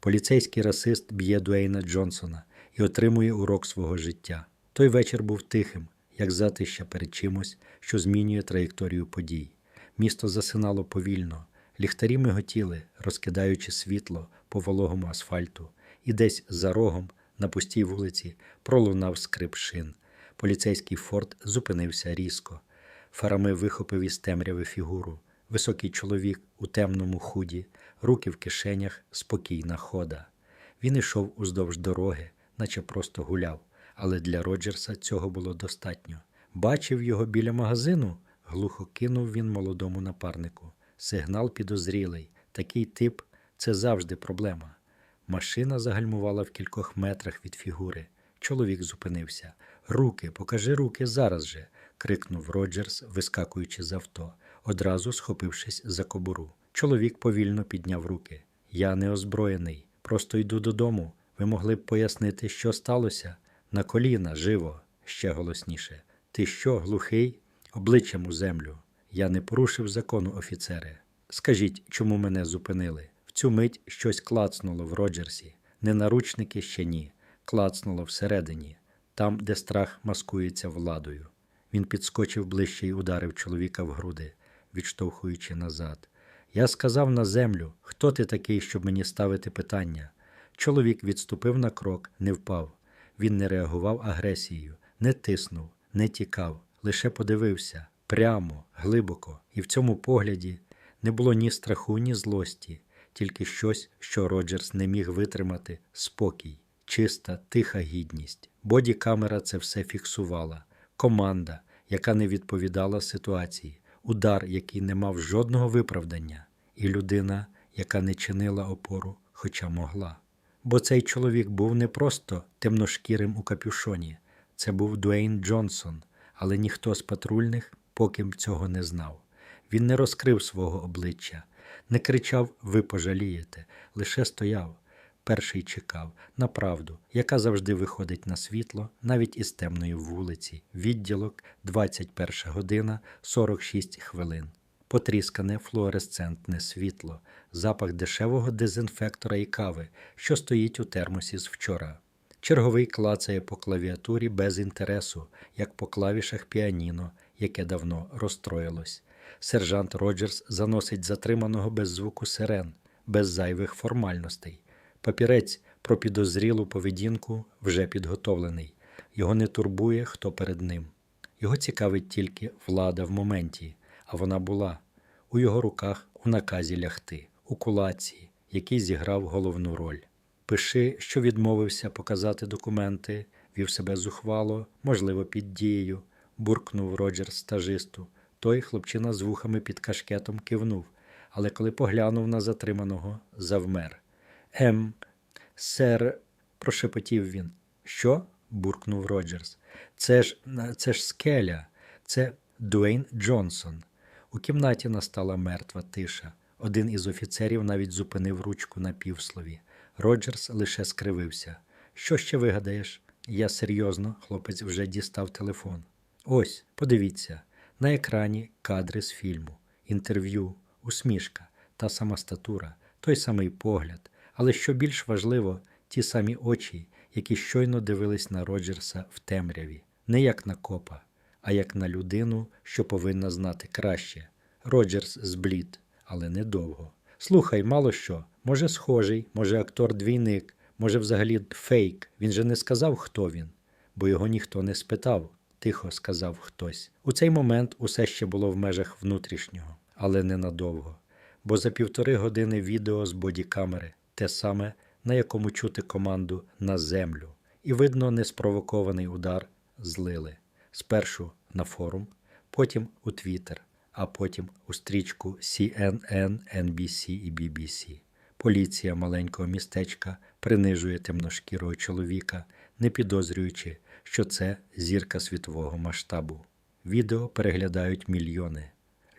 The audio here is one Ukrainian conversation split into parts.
Поліцейський расист б'є Дуейна Джонсона і отримує урок свого життя. Той вечір був тихим, як затища перед чимось, що змінює траєкторію подій. Місто засинало повільно, ліхтарі миготіли, розкидаючи світло по вологому асфальту, і десь за рогом на пустій вулиці пролунав скрип шин. Поліцейський форт зупинився різко. Фарами вихопив із темряви фігуру. Високий чоловік у темному худі, руки в кишенях, спокійна хода. Він ішов уздовж дороги, наче просто гуляв, але для Роджерса цього було достатньо. Бачив його біля магазину, глухо кинув він молодому напарнику. Сигнал підозрілий. Такий тип це завжди проблема. Машина загальмувала в кількох метрах від фігури. Чоловік зупинився. Руки, покажи руки зараз же. крикнув Роджерс, вискакуючи з авто, одразу схопившись за кобуру. Чоловік повільно підняв руки. Я не озброєний, просто йду додому. Ви могли б пояснити, що сталося? На коліна, живо, ще голосніше. Ти що, глухий? Обличчям у землю. Я не порушив закону, офіцере. Скажіть, чому мене зупинили? В цю мить щось клацнуло в Роджерсі. Не наручники ще ні. Клацнуло всередині, там, де страх маскується владою. Він підскочив ближче і ударив чоловіка в груди, відштовхуючи назад. Я сказав на землю, хто ти такий, щоб мені ставити питання. Чоловік відступив на крок, не впав. Він не реагував агресією, не тиснув, не тікав, лише подивився прямо, глибоко, і в цьому погляді не було ні страху, ні злості, тільки щось, що Роджерс не міг витримати спокій, чиста, тиха гідність. Боді-камера це все фіксувала, команда, яка не відповідала ситуації, удар, який не мав жодного виправдання, і людина, яка не чинила опору, хоча могла. Бо цей чоловік був не просто темношкірим у капюшоні, це був Дуейн Джонсон, але ніхто з патрульних поки цього не знав. Він не розкрив свого обличчя, не кричав Ви пожалієте, лише стояв. Перший чекав на правду, яка завжди виходить на світло, навіть із темної вулиці. Відділок 21 година 46 хвилин. Потріскане флуоресцентне світло, запах дешевого дезінфектора і кави, що стоїть у термосі з вчора. Черговий клацає по клавіатурі без інтересу, як по клавішах піаніно, яке давно розстроїлось. Сержант Роджерс заносить затриманого без звуку сирен, без зайвих формальностей. Папірець про підозрілу поведінку вже підготовлений. Його не турбує, хто перед ним. Його цікавить тільки влада в моменті, а вона була у його руках у наказі лягти, у кулаці, який зіграв головну роль. Пиши, що відмовився показати документи, вів себе зухвало, можливо, під дією, буркнув Роджер стажисту. Той хлопчина з вухами під кашкетом кивнув, але коли поглянув на затриманого, завмер. Ем, сер, прошепотів він. Що? буркнув Роджерс. Це ж це ж скеля, це Дуейн Джонсон. У кімнаті настала мертва тиша. Один із офіцерів навіть зупинив ручку на півслові. Роджерс лише скривився. Що ще вигадаєш? Я серйозно, хлопець вже дістав телефон. Ось, подивіться, на екрані кадри з фільму, інтерв'ю, усмішка, та сама статура, той самий погляд, але що більш важливо, ті самі очі, які щойно дивились на Роджерса в темряві, не як на копа, а як на людину, що повинна знати краще. Роджерс зблід, але недовго. Слухай, мало що, може, схожий, може, актор двійник, може, взагалі фейк. Він же не сказав, хто він, бо його ніхто не спитав, тихо сказав хтось. У цей момент усе ще було в межах внутрішнього, але ненадовго. Бо за півтори години відео з бодікамери, те саме, на якому чути команду на землю, і видно неспровокований удар злили. Спершу на форум, потім у Твіттер, а потім у стрічку CNN, NBC і BBC. Поліція маленького містечка принижує темношкірого чоловіка, не підозрюючи, що це зірка світового масштабу. Відео переглядають мільйони.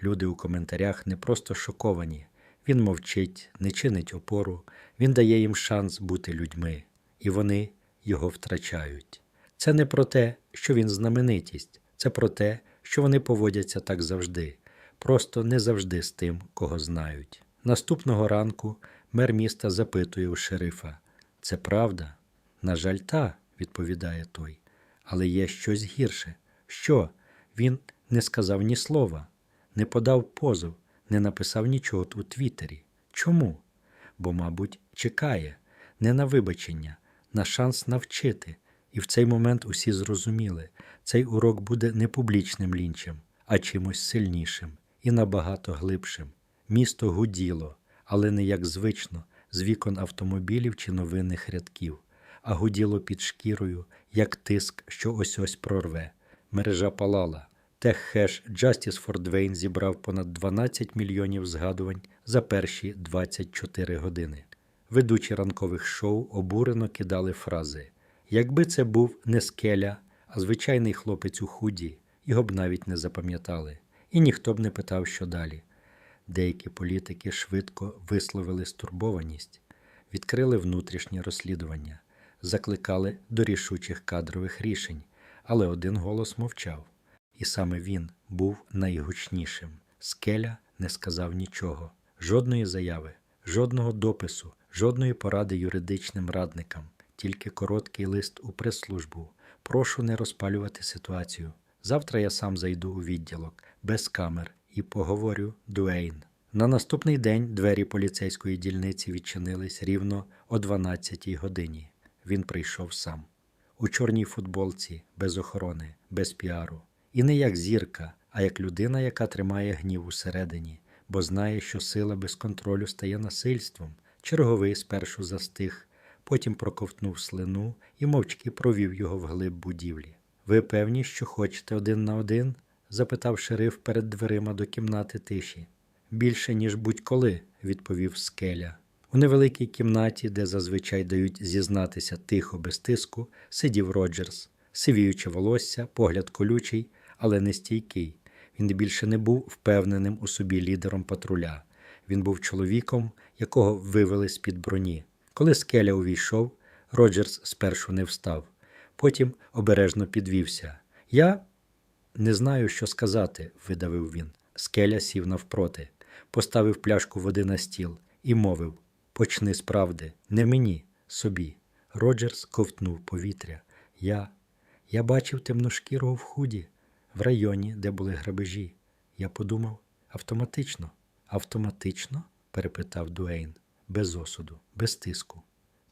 Люди у коментарях не просто шоковані. Він мовчить, не чинить опору, він дає їм шанс бути людьми, і вони його втрачають. Це не про те, що він знаменитість, це про те, що вони поводяться так завжди, просто не завжди з тим, кого знають. Наступного ранку Мер міста запитує у шерифа: Це правда? На жаль, та, відповідає той. Але є щось гірше. Що? Він не сказав ні слова, не подав позов, не написав нічого у Твіттері. Чому? Бо, мабуть, чекає не на вибачення, на шанс навчити. І в цей момент усі зрозуміли, цей урок буде не публічним лінчем, а чимось сильнішим і набагато глибшим. Місто гуділо, але не як звично, з вікон автомобілів чи новинних рядків, а гуділо під шкірою, як тиск, що ось ось прорве. Мережа палала. Теххеш Justice for Dwayne зібрав понад 12 мільйонів згадувань за перші 24 години. Ведучі ранкових шоу обурено кидали фрази. Якби це був не скеля, а звичайний хлопець у худі, його б навіть не запам'ятали, і ніхто б не питав, що далі. Деякі політики швидко висловили стурбованість, відкрили внутрішнє розслідування, закликали до рішучих кадрових рішень, але один голос мовчав. І саме він був найгучнішим. Скеля не сказав нічого, жодної заяви, жодного допису, жодної поради юридичним радникам, тільки короткий лист у прес-службу. Прошу не розпалювати ситуацію. Завтра я сам зайду у відділок без камер і поговорю Дуейн. На наступний день двері поліцейської дільниці відчинились рівно о 12-й годині. Він прийшов сам. У чорній футболці, без охорони, без піару. І не як зірка, а як людина, яка тримає гнів усередині, бо знає, що сила без контролю стає насильством. Черговий спершу застиг, потім проковтнув слину і мовчки провів його вглиб будівлі. Ви певні, що хочете один на один? запитав шериф перед дверима до кімнати тиші. Більше, ніж будь-коли, відповів скеля. У невеликій кімнаті, де зазвичай дають зізнатися тихо без тиску, сидів Роджерс, сивіюче волосся, погляд колючий, але не стійкий. Він більше не був впевненим у собі лідером патруля. Він був чоловіком, якого вивели з-під броні. Коли скеля увійшов, Роджерс спершу не встав, потім обережно підвівся. Я не знаю, що сказати, видавив він. Скеля сів навпроти, поставив пляшку води на стіл і мовив: Почни з правди, не мені, собі. Роджерс ковтнув повітря. Я. Я бачив темношкірого в худі, в районі, де були грабежі. Я подумав автоматично. Автоматично? перепитав Дуейн, без осуду, без тиску.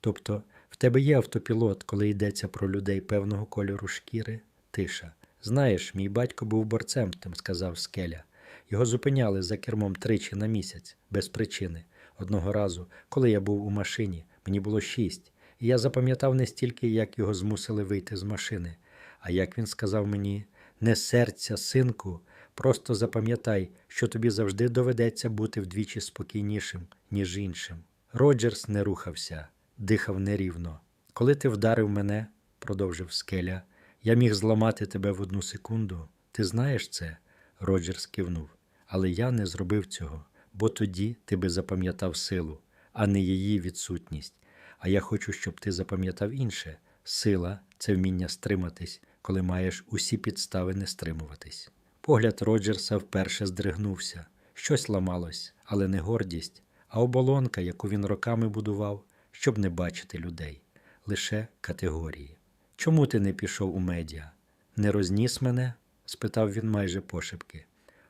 Тобто, в тебе є автопілот, коли йдеться про людей певного кольору шкіри? Тиша. Знаєш, мій батько був борцем, тим сказав скеля. Його зупиняли за кермом тричі на місяць, без причини. Одного разу, коли я був у машині, мені було шість, і я запам'ятав не стільки, як його змусили вийти з машини, а як він сказав мені: не серця, синку, просто запам'ятай, що тобі завжди доведеться бути вдвічі спокійнішим, ніж іншим. Роджерс не рухався, дихав нерівно. Коли ти вдарив мене, продовжив скеля, я міг зламати тебе в одну секунду. Ти знаєш це? Роджерс кивнув. Але я не зробив цього, бо тоді ти би запам'ятав силу, а не її відсутність. А я хочу, щоб ти запам'ятав інше. Сила це вміння стриматись, коли маєш усі підстави не стримуватись. Погляд Роджерса вперше здригнувся. Щось ламалось, але не гордість, а оболонка, яку він роками будував, щоб не бачити людей, лише категорії. Чому ти не пішов у медіа? Не розніс мене? спитав він майже пошепки.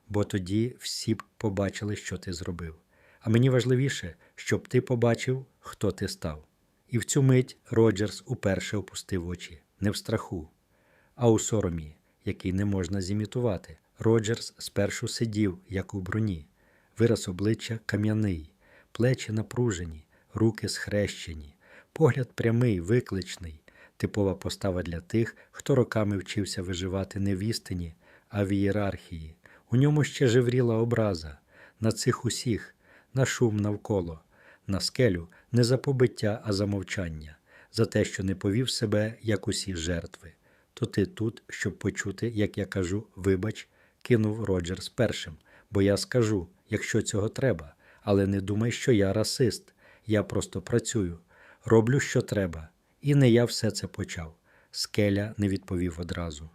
Бо тоді всі б побачили, що ти зробив. А мені важливіше, щоб ти побачив, хто ти став. І в цю мить Роджерс уперше опустив очі, не в страху, а у соромі, який не можна зімітувати. Роджерс спершу сидів, як у броні, вираз обличчя кам'яний, плечі напружені, руки схрещені, погляд прямий, викличний, типова постава для тих, хто роками вчився виживати не в істині, а в ієрархії. У ньому ще жевріла образа на цих усіх, на шум навколо, на скелю не за побиття, а за мовчання, за те, що не повів себе, як усі жертви. То ти тут, щоб почути, як я кажу, вибач, кинув Роджерс першим, бо я скажу, якщо цього треба, але не думай, що я расист. Я просто працюю, роблю, що треба. І не я все це почав. Скеля не відповів одразу.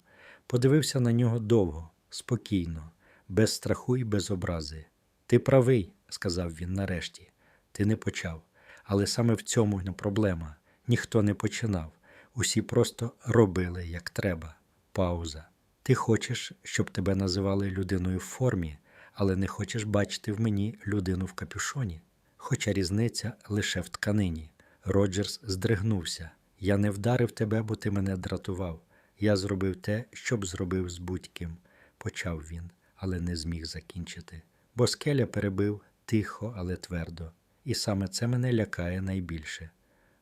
Подивився на нього довго, спокійно, без страху і без образи. Ти правий, сказав він нарешті. ти не почав. Але саме в цьому проблема. Ніхто не починав. Усі просто робили як треба. Пауза. Ти хочеш, щоб тебе називали людиною в формі, але не хочеш бачити в мені людину в капюшоні. Хоча різниця лише в тканині. Роджерс здригнувся. Я не вдарив тебе, бо ти мене дратував. Я зробив те, що б зробив з будь-ким, почав він, але не зміг закінчити. Бо скеля перебив тихо, але твердо. І саме це мене лякає найбільше.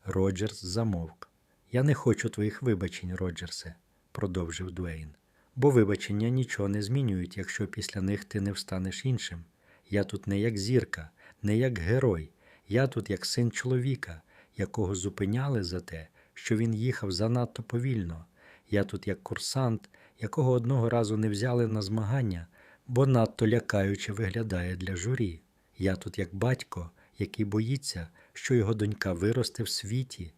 Роджерс замовк. Я не хочу твоїх вибачень, Роджерсе, продовжив Дуейн. Бо вибачення нічого не змінюють, якщо після них ти не встанеш іншим. Я тут не як зірка, не як герой. Я тут як син чоловіка, якого зупиняли за те, що він їхав занадто повільно. Я тут як курсант, якого одного разу не взяли на змагання, бо надто лякаюче виглядає для журі. Я тут як батько, який боїться, що його донька виросте в світі,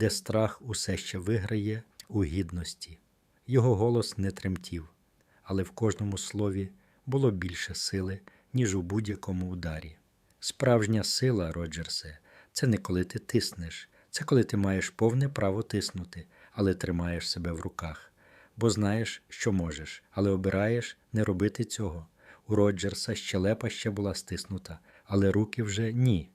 де страх усе ще виграє у гідності. Його голос не тремтів, але в кожному слові було більше сили, ніж у будь-якому ударі. Справжня сила, Роджерсе, це не коли ти тиснеш, це коли ти маєш повне право тиснути, але тримаєш себе в руках, бо знаєш, що можеш, але обираєш не робити цього. У Роджерса щелепа ще була стиснута, але руки вже ні.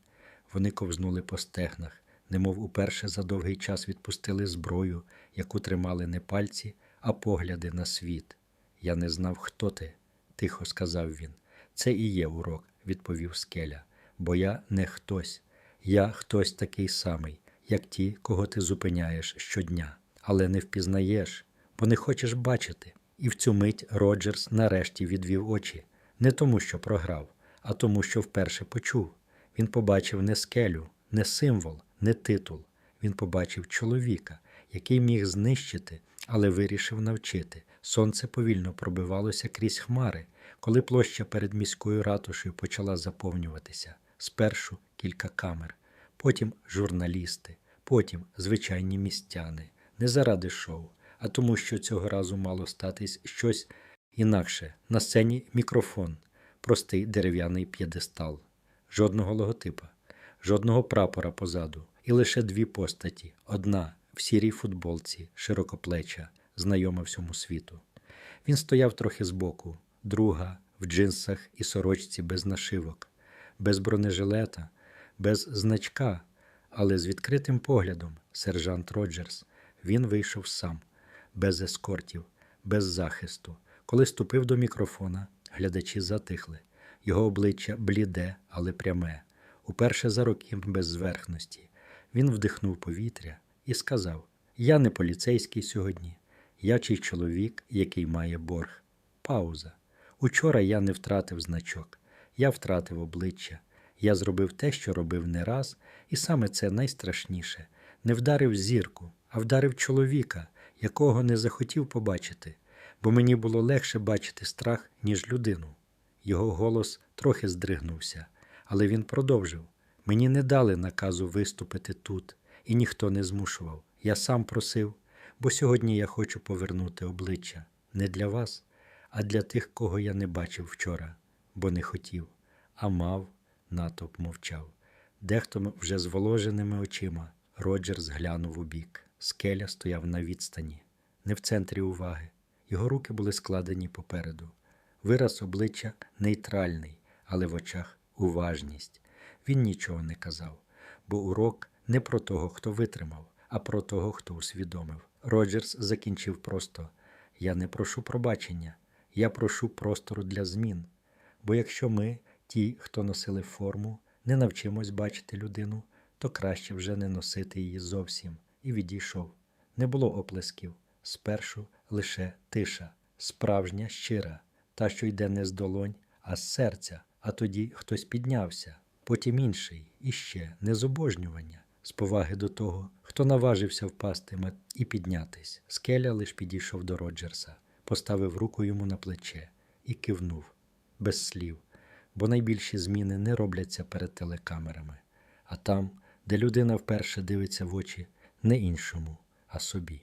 Вони ковзнули по стегнах, немов уперше за довгий час відпустили зброю, яку тримали не пальці, а погляди на світ. Я не знав, хто ти, тихо сказав він. Це і є урок, відповів скеля, бо я не хтось. Я хтось такий самий, як ті, кого ти зупиняєш щодня, але не впізнаєш, бо не хочеш бачити. І в цю мить Роджерс нарешті відвів очі, не тому, що програв, а тому, що вперше почув. Він побачив не скелю, не символ, не титул. Він побачив чоловіка, який міг знищити, але вирішив навчити. Сонце повільно пробивалося крізь хмари, коли площа перед міською ратушею почала заповнюватися. Спершу кілька камер, потім журналісти, потім звичайні містяни, не заради шоу, а тому, що цього разу мало статись щось інакше. На сцені мікрофон, простий дерев'яний п'єдестал, жодного логотипа, жодного прапора позаду, і лише дві постаті: одна в сірій футболці, широкоплеча, знайома всьому світу. Він стояв трохи збоку, друга в джинсах і сорочці без нашивок, без бронежилета, без значка, але з відкритим поглядом, сержант Роджерс. Він вийшов сам, без ескортів, без захисту. Коли ступив до мікрофона, глядачі затихли. Його обличчя бліде, але пряме, уперше за роки без зверхності. Він вдихнув повітря і сказав: Я не поліцейський сьогодні, я чий чоловік, який має борг. Пауза. Учора я не втратив значок, я втратив обличчя. Я зробив те, що робив не раз, і саме це найстрашніше не вдарив зірку, а вдарив чоловіка, якого не захотів побачити, бо мені було легше бачити страх, ніж людину. Його голос трохи здригнувся, але він продовжив мені не дали наказу виступити тут, і ніхто не змушував. Я сам просив, бо сьогодні я хочу повернути обличчя не для вас, а для тих, кого я не бачив вчора, бо не хотів, а мав, натовп мовчав. Дехто вже з воложеними очима Роджерс глянув у бік. Скеля стояв на відстані, не в центрі уваги. Його руки були складені попереду. Вираз обличчя нейтральний, але в очах уважність. Він нічого не казав, бо урок не про того, хто витримав, а про того, хто усвідомив. Роджерс закінчив просто: Я не прошу пробачення, я прошу простору для змін. Бо якщо ми, ті, хто носили форму, не навчимось бачити людину, то краще вже не носити її зовсім. І відійшов. Не було оплесків. Спершу лише тиша, справжня, щира, та, що йде не з долонь, а з серця. А тоді хтось піднявся, потім інший, іще не з поваги до того, хто наважився впасти і піднятись. Скеля лиш підійшов до Роджерса, поставив руку йому на плече і кивнув, без слів, бо найбільші зміни не робляться перед телекамерами, а там, де людина вперше дивиться в очі не іншому, а собі.